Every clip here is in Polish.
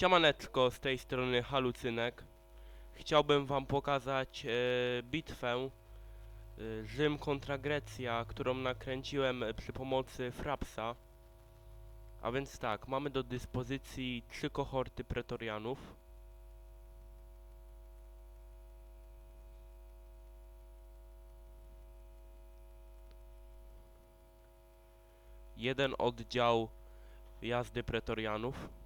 Siemaneczko, z tej strony Halucynek. Chciałbym wam pokazać e, bitwę e, Rzym kontra Grecja, którą nakręciłem e, przy pomocy Frapsa. A więc tak, mamy do dyspozycji trzy kohorty pretorianów. Jeden oddział jazdy pretorianów.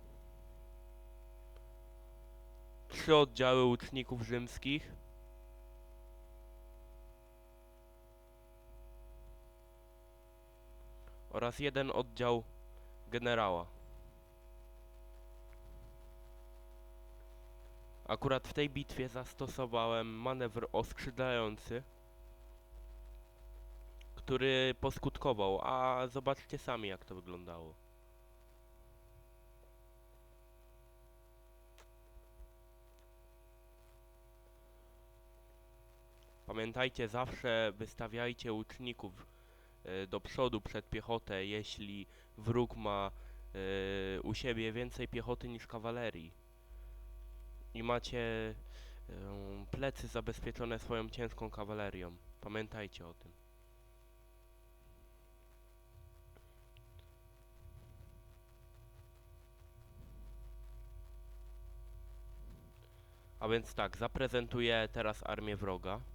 Trzy oddziały łuczników rzymskich. Oraz jeden oddział generała. Akurat w tej bitwie zastosowałem manewr oskrzydlający, który poskutkował, a zobaczcie sami jak to wyglądało. Pamiętajcie, zawsze wystawiajcie łuczników e, do przodu przed piechotę, jeśli wróg ma e, u siebie więcej piechoty niż kawalerii. I macie e, plecy zabezpieczone swoją ciężką kawalerią. Pamiętajcie o tym. A więc tak, zaprezentuję teraz armię wroga.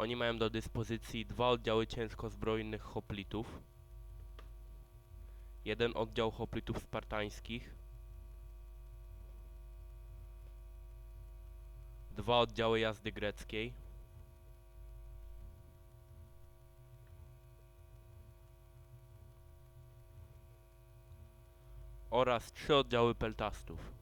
Oni mają do dyspozycji dwa oddziały ciężko zbrojnych hoplitów. Jeden oddział hoplitów spartańskich. Dwa oddziały jazdy greckiej. Oraz trzy oddziały peltastów.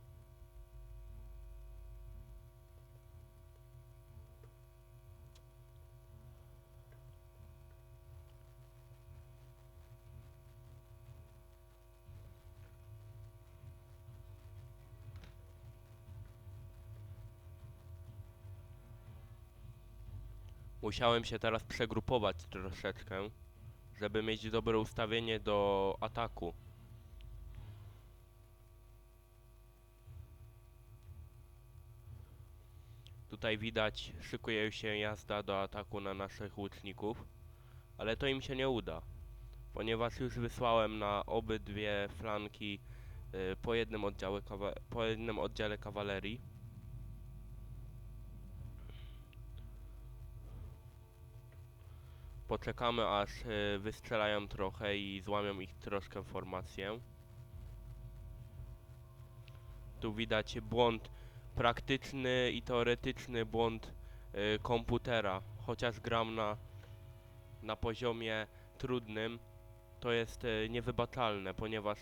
Musiałem się teraz przegrupować troszeczkę, żeby mieć dobre ustawienie do ataku. Tutaj widać, szykuje się jazda do ataku na naszych łuczników, ale to im się nie uda, ponieważ już wysłałem na obydwie flanki y, po, jednym po jednym oddziale kawalerii. Poczekamy aż y, wystrzelają trochę i złamią ich troszkę formację. Tu widać błąd praktyczny i teoretyczny błąd y, komputera. Chociaż gram na, na poziomie trudnym, to jest y, niewybaczalne, ponieważ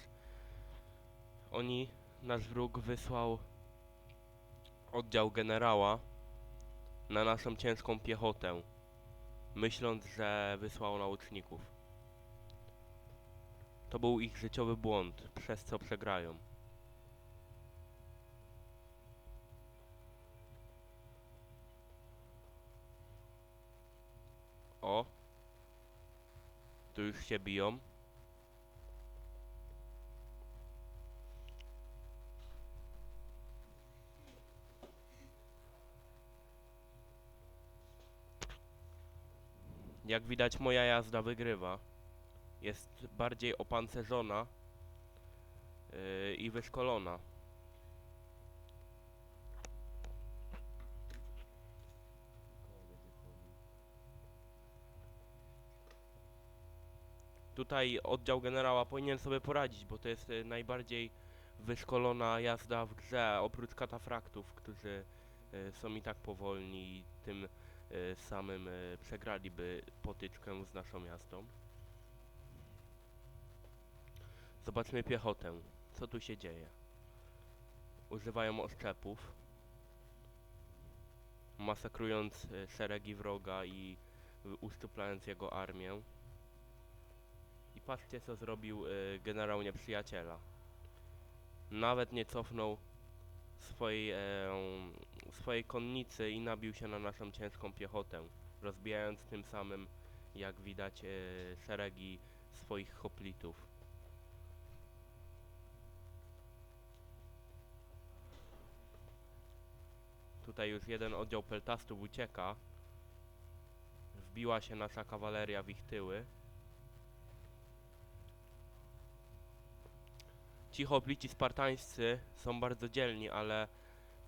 oni, nasz wróg wysłał oddział generała na naszą ciężką piechotę myśląc, że wysłał nauczników. To był ich życiowy błąd, przez co przegrają. O! Tu już się biją. Jak widać moja jazda wygrywa. Jest bardziej opancerzona yy, i wyszkolona. Tutaj oddział generała powinien sobie poradzić, bo to jest y, najbardziej wyszkolona jazda w grze, oprócz katafraktów, którzy y, są i tak powolni i tym samym y, przegraliby potyczkę z naszą jazdą. Zobaczmy piechotę. Co tu się dzieje? Używają oszczepów, masakrując y, szeregi wroga i uszczuplając jego armię. I patrzcie co zrobił generał nieprzyjaciela. Nawet nie cofnął swojej, e, swojej konnicy i nabił się na naszą ciężką piechotę, rozbijając tym samym, jak widać, e, szeregi swoich hoplitów. Tutaj już jeden oddział peltastów ucieka. Wbiła się nasza kawaleria w ich tyły. Ci hoplici spartańscy są bardzo dzielni, ale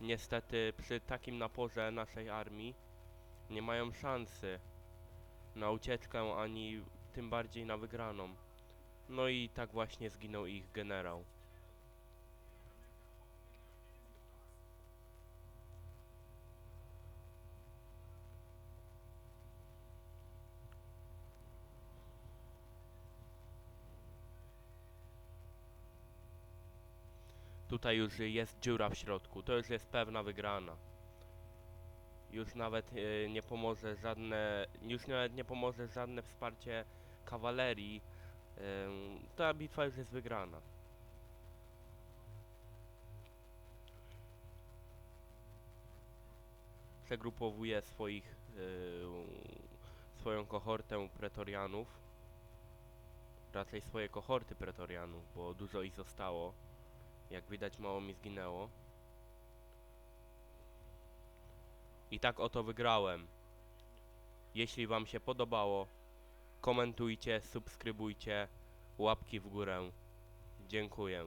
niestety przy takim naporze naszej armii nie mają szansy na ucieczkę, ani tym bardziej na wygraną. No i tak właśnie zginął ich generał. Tutaj już jest dziura w środku, to już jest pewna wygrana. Już nawet e, nie pomoże żadne, już nawet nie pomoże żadne wsparcie kawalerii. Em, ta bitwa już jest wygrana. Przegrupowuje swoich, e, swoją kohortę pretorianów. Raczej swoje kohorty pretorianów, bo dużo ich zostało. Jak widać mało mi zginęło. I tak oto wygrałem. Jeśli wam się podobało, komentujcie, subskrybujcie, łapki w górę. Dziękuję.